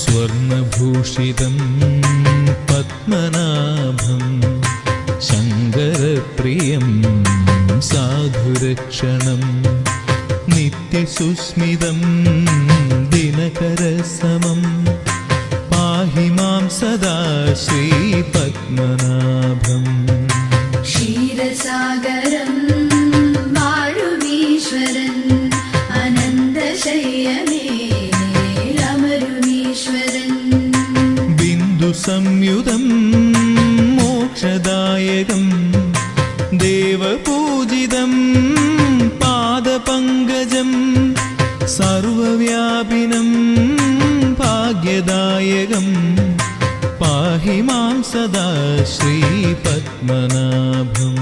സ്വർണഭൂഷിതം പത്മനാഭം ശങ്കരപ്രിയം സാധുരക്ഷണം നിത്യസുസ്മിതം ദിനകരസമം പാഹി മാം സദാ ശ്രീപത്മനാഭം ക്ഷീരസാഗരം വാഴുമീശ്വരൻ അനന്തശയ്യമേ ബിന്ദുസംയുതം മോക്ഷദായകം. ദേവപൂജിതം പാദപങ്കജം. സർവവ്യാപിനം ഭാഗ്യദായകം. പാഹി മാം സദാ ശ്രീപത്മനാഭം.